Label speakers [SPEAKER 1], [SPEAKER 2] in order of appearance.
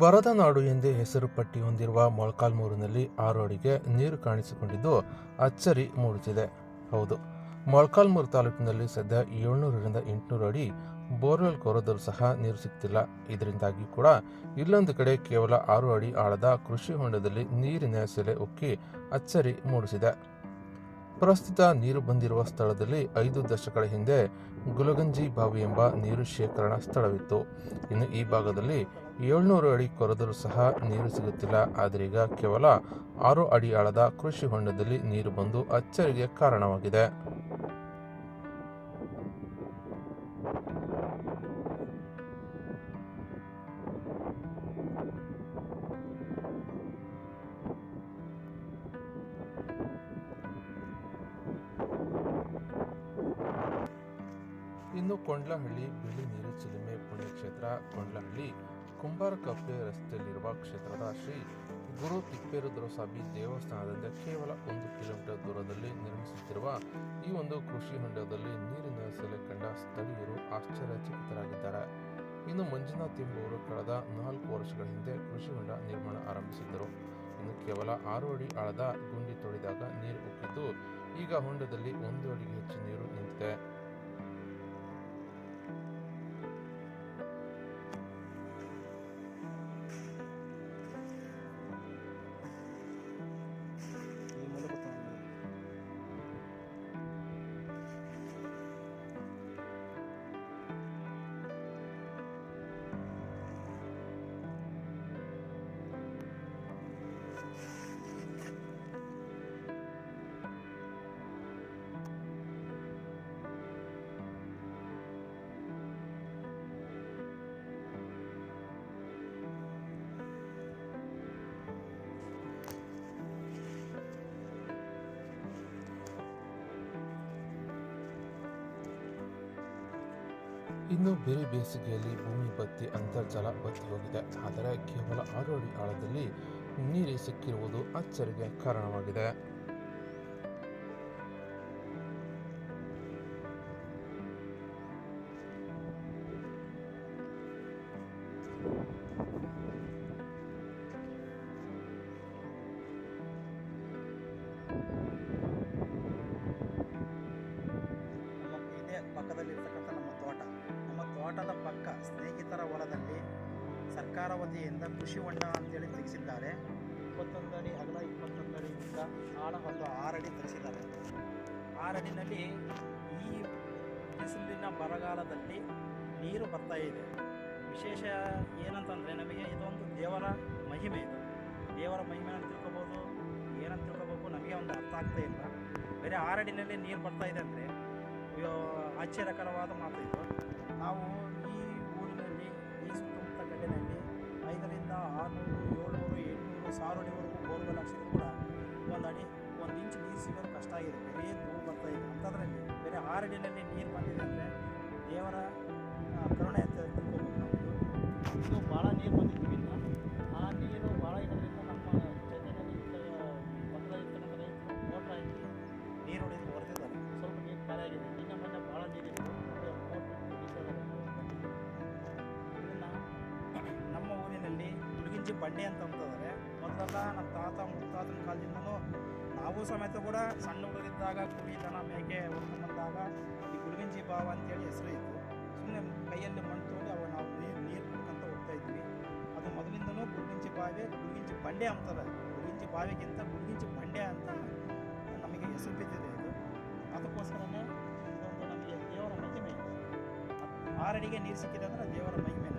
[SPEAKER 1] ಬರದ ನಾಡು ಎಂದೇ ಹೆಸರು ಪಟ್ಟಿ ಹೊಂದಿರುವ ಮೊಳಕಾಲ್ಮೂರಿನಲ್ಲಿ ಆರು ಅಡಿಗೆ ನೀರು ಕಾಣಿಸಿಕೊಂಡಿದ್ದು ಅಚ್ಚರಿ ಮೂಡಿಸಿದೆ. ಹೌದು, ಮೊಳಕಾಲ್ಮೂರು ತಾಲೂಕಿನಲ್ಲಿ ಸದ್ಯ ಏಳ್ನೂರರಿಂದ ಎಂಟುನೂರು ಅಡಿ ಬೋರ್ವೆಲ್ ಕೊರೆದರೂ ಸಹ ನೀರು ಸಿಗ್ತಿಲ್ಲ. ಇದರಿಂದಾಗಿ ಕೂಡ ಇಲ್ಲೊಂದು ಕಡೆ ಕೇವಲ ಆರು ಅಡಿ ಆಳದ ಕೃಷಿ ಹೊಂಡದಲ್ಲಿ ನೀರಿನ ಸೆಲೆ ಉಕ್ಕಿ ಅಚ್ಚರಿ ಮೂಡಿಸಿದೆ. ಪ್ರಸ್ತುತ ನೀರು ಬಂದಿರುವ ಸ್ಥಳದಲ್ಲಿ ಐದು ದಶಕಗಳ ಹಿಂದೆ ಗುಲಗಂಜಿ ಬಾವಿ ಎಂಬ ನೀರು ಶೇಖರಣಾ ಸ್ಥಳವಿತ್ತು. ಇನ್ನು ಈ ಭಾಗದಲ್ಲಿ ಏಳ್ನೂರು ಅಡಿ ಕೊರೆದರೂ ಸಹ ನೀರು ಸಿಗುತ್ತಿಲ್ಲ. ಆದರೀಗ ಕೇವಲ ಆರು ಅಡಿ ಆಳದ ಕೃಷಿ ಹೊಂಡದಲ್ಲಿ ನೀರು ಬಂದು ಅಚ್ಚರಿಗೆ ಕಾರಣವಾಗಿದೆ. ಇನ್ನು ಕೊಂಡ್ಲಹಳ್ಳಿ ಬಿಳಿ ನೀರು ಚಿಲುಮೆ ಪುಣ್ಯಕ್ಷೇತ್ರ ಕೊಂಡ್ಲಹಳ್ಳಿ ಕುಂಬಾರ ಕಪ್ಪೆ ರಸ್ತೆಯಲ್ಲಿರುವ ಕ್ಷೇತ್ರದ ಶ್ರೀ ಗುರು ತಿಪ್ಪೇರುದ್ರಸ್ವಾಮಿ ದೇವಸ್ಥಾನದಿಂದ ಕೇವಲ ಒಂದು ಕಿಲೋಮೀಟರ್ ದೂರದಲ್ಲಿ ನಿರ್ಮಿಸುತ್ತಿರುವ ಈ ಒಂದು ಕೃಷಿ ಹೊಂಡದಲ್ಲಿ ನೀರಿನ ಸೆಲೆ ಕಂಡ ಸ್ಥಳೀಯರು ಆಶ್ಚರ್ಯಚಕಿತರಾಗಿದ್ದಾರೆ. ಇನ್ನು ಮಂಜುನಾಥ್ ಎಂಬುವರು ಕಳೆದ ನಾಲ್ಕು ವರ್ಷಗಳ ಹಿಂದೆ ಕೃಷಿ ಹೊಂಡ ನಿರ್ಮಾಣ ಆರಂಭಿಸಿದ್ದರು. ಇನ್ನು ಕೇವಲ ಆರು ಅಡಿ ಆಳದ ಗುಂಡಿ ತೋಡಿದಾಗ ನೀರು ಉಕ್ಕಿದ್ದು, ಈಗ ಹೊಂಡದಲ್ಲಿ ಒಂದು ಅಡಿಗೆ ಹೆಚ್ಚು ಇನ್ನು ಬೇರೆ ಬೇಸಿಗೆಯಲ್ಲಿ ಭೂಮಿ ಬತ್ತಿ ಅಂತರ್ಜಲ ಬತ್ತಿ ಹೋಗಿದೆ. ಆದರೆ ಕೇವಲ ಆರು ಅಡಿ ಆಳದಲ್ಲಿ ನೀರು ಸಿಕ್ಕಿರುವುದು ಅಚ್ಚರಿಗೆ ಕಾರಣವಾಗಿದೆ.
[SPEAKER 2] ಪಕ್ಕದಲ್ಲಿರ್ತಕ್ಕಂಥ ನಮ್ಮ ಸ್ನೇಹಿತರ ಹೊಲದಲ್ಲಿ ಸರ್ಕಾರ ವತಿಯಿಂದ ಕೃಷಿ ಹೊಂಡ ಅಂತೇಳಿ ತೆಗೆಸಿದ್ದಾರೆ ಇಪ್ಪತ್ತೊಂದು ಅಡಿ ಅಗಲ ಇಪ್ಪತ್ತೊಂದು ಅಡಿ ಉದ್ದ ಆಳ ಒಂದು ಆರಡಿ ತೆಗೆಸಿದ್ದಾರೆ ಆರಡಿನಲ್ಲಿ ಈ ಬಿಸಿಲಿನ ಬರಗಾಲದಲ್ಲಿ ನೀರು ಬರ್ತಾ ಇದೆ. ವಿಶೇಷ ಏನಂತಂದರೆ ನಮಗೆ ಇದೊಂದು ದೇವರ ಮಹಿಮೆ ದೇವರ ಮಹಿಮೆ ಅಂತ ತಿಳ್ಕೊಬೋದು, ಏನಂತ ತಿಳ್ಕೊಬೇಕು ನಮಗೆ ಒಂದು ಅರ್ಥ ಆಗ್ತಾ ಇಲ್ಲ. ಬೇರೆ ಆರಡಿನಲ್ಲಿ ನೀರು ಬರ್ತಾ ಇದೆ ಅಂದರೆ ಆಶ್ಚರ್ಯಕರವಾದ ಮಾತು ಇದು. ನಾವು ಐದರಿಂದ ಆರುನೂರು ಏಳ್ನೂರು ಎಂಟುನೂರು ಸಾವಿರ ಅಡಿವರೆಗೂ ಬೋರ್ವೆಲ್ ಹಾಕ್ಸಿದ್ರು ಕೂಡ ಒಂದು ಅಡಿ, ಒಂದು ಇಂಚ್ ನೀರು ಸಿಗೋದು ಕಷ್ಟ ಆಗಿದೆ. ಬೇರೆ ಬರ್ತಾ ಇದೆ ಅಂಥದ್ರಲ್ಲಿ ಬೇರೆ ಆರಡಿನಲ್ಲಿ ನೀರು ಬಂದಿದೆ ಅಂದರೆ ದೇವರ ಬಂಡೆ ಅಂತ ಅಂತಂದರೆ ಮೊದಲೆಲ್ಲ ನಮ್ಮ ತಾತ, ಮುತ್ತಾತನ ಕಾಲದಿಂದನೂ ನಾವು ಸಮೇತ ಕೂಡ ಸಣ್ಣ ಹುಡುಗಿದ್ದಾಗ ಕುರಿ ದನ ಮೇಕೆ ಹೊಡ್ಕೊಂಡು ಬಂದಾಗ ಈ ಗುಡುಗಿಂಜಿ ಬಾವ ಅಂತೇಳಿ ಹೆಸರು ಇತ್ತು ಸುಮ್ಮನೆ ಕೈಯಲ್ಲಿ ಮಣ್ಣು ತೋಡಿ ಅವಾಗ ನಾವು ನೀರು ನೀರು ಕುಡ್ಕೊಂತ ಹೋಗ್ತಾ ಇದ್ವಿ. ಅದು ಮೊದಲಿಂದನೂ ಗುಡುಗಿಂಜಿ ಬಾವಿ ಗುಡುಗಿಂಜಿ ಬಂಡೆ ಅಂತಾರೆ ಗುಡುಗಿಂಜಿ ಬಾವಿಗಿಂತ ಗುಡುಗಿಂಜಿ ಬಂಡೆ ಅಂತ ನಮಗೆ ಹೆಸರು ಬಿದ್ದಿದೆ ಇದು. ಅದಕ್ಕೋಸ್ಕರನೇ ಇದೊಂದು ನಮಗೆ ದೇವರ ಮಹಿಮೆ. ಆರಡಿಗೆ ನೀರು ಸಿಕ್ಕಿದೆ ಅಂದರೆ ದೇವರ ಮಹಿಮೆ